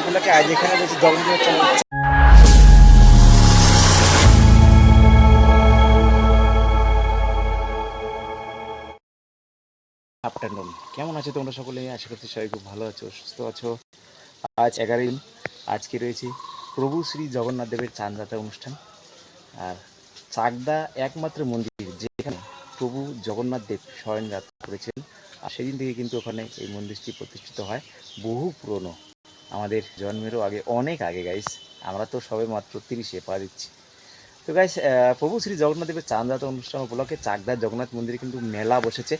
উপলক্ষে আজ এখানে আফটারনুন কেমন আছো তোমরা সকলে? আশা করছি সবাই খুব ভালো আছো, সুস্থ আছো। আজ এগারোই আজকে রয়েছে প্রভু শ্রী জগন্নাথ দেবের চাঁদ যাত্রা অনুষ্ঠান। আর চাকদা একমাত্র মন্দির যেখানে প্রভু জগন্নাথ দেব স্বয়ং যাত্রা করেছেন। আর সেদিন থেকে কিন্তু ওখানে এই মন্দিরটি প্রতিষ্ঠিত হয়, বহু পুরনো। আমাদের জন্মেরও আগে, অনেক আগে গাইস আমরা তো সবে মাত্র তিরিশে পা দিচ্ছি। তো গাইস প্রভু শ্রী জগন্নাথ দেবের চাঁদ অনুষ্ঠান উপলক্ষে চাকদার জগন্নাথ মন্দিরে কিন্তু মেলা বসেছে।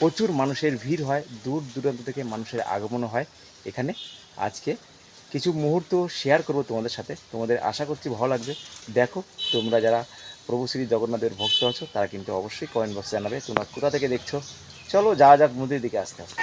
প্রচুর মানুষের ভিড় হয়, দূর দূরান্ত থেকে মানুষের আগমনও হয় এখানে। আজকে কিছু মুহূর্ত শেয়ার করব তোমাদের সাথে। তোমাদের আশা করছি ভালো লাগবে। দেখো, তোমরা যারা প্রভু শ্রী জগন্নাথের ভক্ত আছো, তারা কিন্তু অবশ্যই কমেন্ট বক্সে জানাবে। তোমরা কোথা থেকে দেখছ? চলো যা যাক মুদির দিকে আসতে আসতে।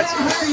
এটাই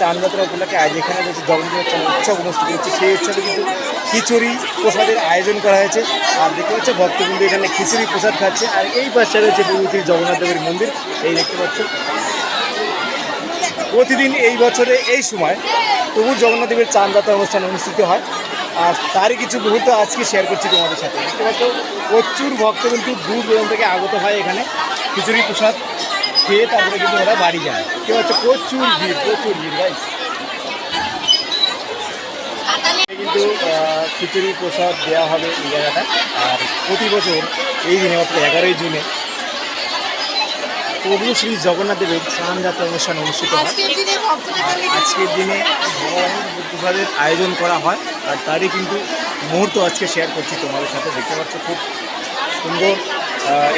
চান যাত্রা উপলক্ষে আজ এখানে রয়েছে জগন্নাথের চান উৎসব অনুষ্ঠিত হচ্ছে। সেই উৎসবে কিন্তু খিচুড়ি প্রসাদের আয়োজন করা হয়েছে। আর দেখতে পাচ্ছ ভক্তবৃন্দ এখানে খিচুড়ি প্রসাদ খাচ্ছে। আর এই পাশে রয়েছে প্রভৃতি জগন্নাথদেবের মন্দির। এই দেখতে পাচ্ছ। প্রতিদিন এই বছরে এই সময় প্রভু জগন্নাথদেবের চান যাত্রা অনুষ্ঠান অনুষ্ঠিত হয়। আর তারই কিছু মুহূর্ত আজকে শেয়ার করছি তোমাদের সাথে। দেখতে পাচ্ছ, প্রচুর ভক্ত কিন্তু দূর দূরান্ত থেকে আগত হয় এখানে খিচুড়ি প্রসাদ। খেয়ে তারপরে কিন্তু ওরা বাড়ি যায়। দেখতে পাচ্ছ প্রচুর ভিড় প্রচুর ভিড় ভাই কিন্তু খিচুড়ি প্রসাদ দেওয়া হবে এই জায়গাটা। আর প্রতি বছর এই দিনে অর্থাৎ এগারোই জুনে প্রভু শ্রী জগন্নাথ দেবের স্নান যাত্রা অনুষ্ঠান অনুষ্ঠিত হয়। আজকের দিনে ভক্তদের আর আজকের দিনে ভগবানের প্রসাদের আয়োজন করা হয়। আর তারই কিন্তু মুহূর্ত আজকে শেয়ার করছি তোমাদের সাথে। দেখতে পাচ্ছ খুব সুন্দর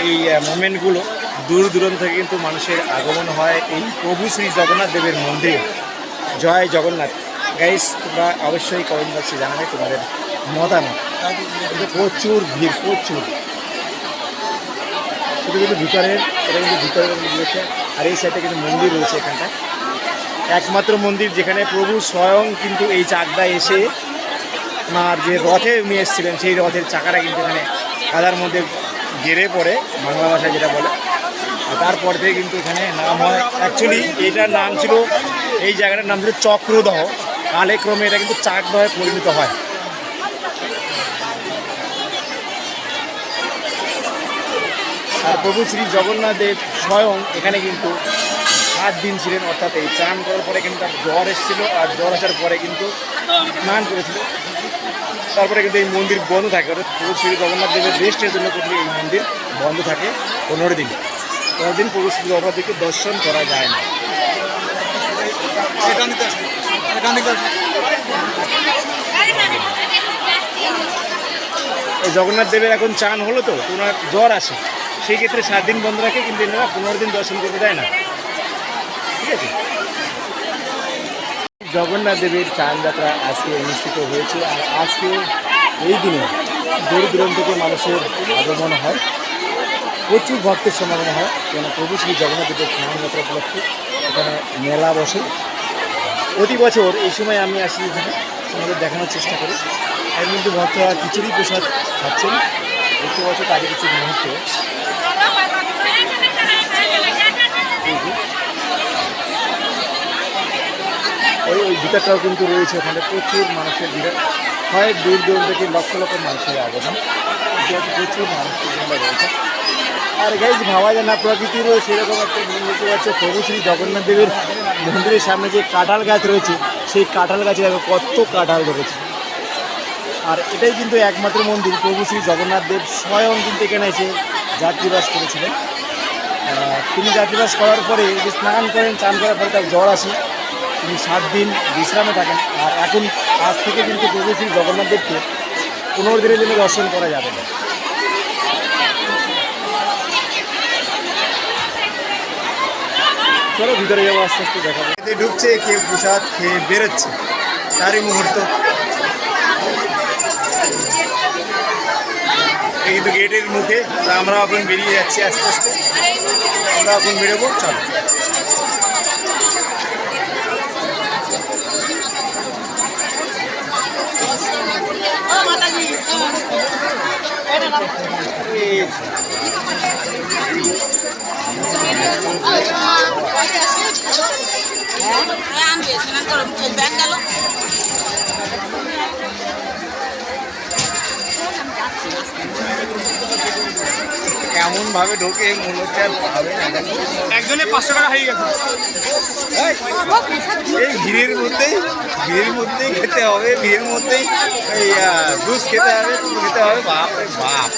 এই মোমেন্টগুলো দূর দূরান্ত থেকে কিন্তু মানুষের আগমন হয় এই প্রভু শ্রী জগন্নাথ দেবের মন্দির। জয় জগন্নাথ। গাইস তোমরা অবশ্যই কমেন্ট বক্সে জানাবে তোমাদের মতামত। প্রচুর ভিড়, প্রচুর। শুধু কিন্তু ভিতরের, এটা কিন্তু ভিতরের রয়েছে। আর এই সাইডে কিন্তু মন্দির রয়েছে এখানটা। একমাত্র মন্দির যেখানে প্রভু স্বয়ং কিন্তু এই চাকদা এসে ওনার যে রথে উনি এসেছিলেন, সেই রথের চাকাটা কিন্তু এখানে কাদার মধ্যে গেড়ে পড়ে, বাংলা ভাষায় যেটা বলে। তারপর থেকে কিন্তু এখানে নাম হয় অ্যাকচুয়ালি এটার নাম ছিল, এই জায়গাটার নাম ছিল চক্রদহ। কালে ক্রমে এটা কিন্তু চাকদহে পরিণত হয়। আর প্রভু শ্রী জগন্নাথ দেব স্বয়ং এখানে কিন্তু সাত দিন ছিলেন, অর্থাৎ এই চান করার পরে কিন্তু তার জ্বর এসেছিল, আর জ্বর আসার পরে কিন্তু স্নান করেছিল। তারপরে কিন্তু এই মন্দির বন্ধ থাকে, অর্থাৎ প্রভু শ্রী জগন্নাথ দেবের রেস্টের জন্য কিন্তু এই মন্দির বন্ধ থাকে পনেরো দিন। পনেরো দিন প্রভু শ্রী দর্শন করা যায় না। এই জগন্নাথ দেবের এখন চান হলো তো তো ওনার জ্বর আসে সেই ক্ষেত্রে সাত দিন বন্ধ রাখে কিন্তু এনারা পনেরো দিন দর্শন করতে দেয় না। ঠিক আছে? জগন্নাথ দেবের চান যাত্রা আজকে অনুষ্ঠিত হয়েছে আর আজকে এই দিনে দূর দূরান্ত থেকে মানুষের আগমন হয়। প্রচুর ভক্তের সমাগম হয়। কেন প্রভু শ্রী জগন্নাথ দেবের স্নান যাত্রা উপলক্ষে এখানে মেলা বসে। প্রতি বছর এই সময় আমি আসি এখানে, তোমাদের দেখানোর চেষ্টা করি। আর কিন্তু ভক্তরা খিচুড়ি প্রসাদ খাচ্ছেন। দেখতে পাচ্ছ তাদের কিছু মুহূর্ত। ওই ওই জুতাটাও কিন্তু রয়েছে ওখানে। প্রচুর মানুষের ভিড়। হয় দূর দূর থেকে লক্ষ লক্ষ মানুষের আগমন। প্রচুর মানুষ এখানে রয়েছে। আর গাইজ ভাবা যায় না, প্রকৃতিরও সেরকম একটা দেখতে পাচ্ছে, প্রভু শ্রী জগন্নাথ দেবের মন্দিরের সামনে যে কাঁঠাল গাছ রয়েছে, সেই কাঁঠাল গাছে দেখো কত কাঁঠাল ধরেছে। আর এটাই কিন্তু একমাত্র মন্দির, প্রভু শ্রী জগন্নাথ দেব স্বয়ং কিন্তু এখানে এসে যাত্রীবাস করেছিলেন। তিনি যাত্রীবাস করার পরে যে স্নান করেন, চান করার পরে তার জ্বর আসে। তিনি সাত দিন বিশ্রামে থাকেন। আর এখন আজ থেকে কিন্তু প্রভু শ্রী জগন্নাথ দেবকে পনেরো দিনের জন্য দর্শন করা যাবে না। চলো ভিতরে যাব আস্তে আস্তে দেখাবো এতে ঢুকছে কেউ প্রসাদ খেয়ে বেরোচ্ছে তারই মুহূর্ত এই কিন্তু গেটের মুখে তা আমরা এখন বেরিয়ে যাচ্ছি আস্তে আস্তে আমরা এখন বেরোবো চলো কেমন ভাবে ঢোকে মনে হচ্ছে আর পাবে না একজনে পাঁচশো টাকা হারিয়ে গেছে। এই ভিড়ের মধ্যেই ভিড়ের মধ্যেই খেতে হবে ভিড়ের মধ্যেই এই জুস খেতে হবে খেতে হবে বাপ বাপ।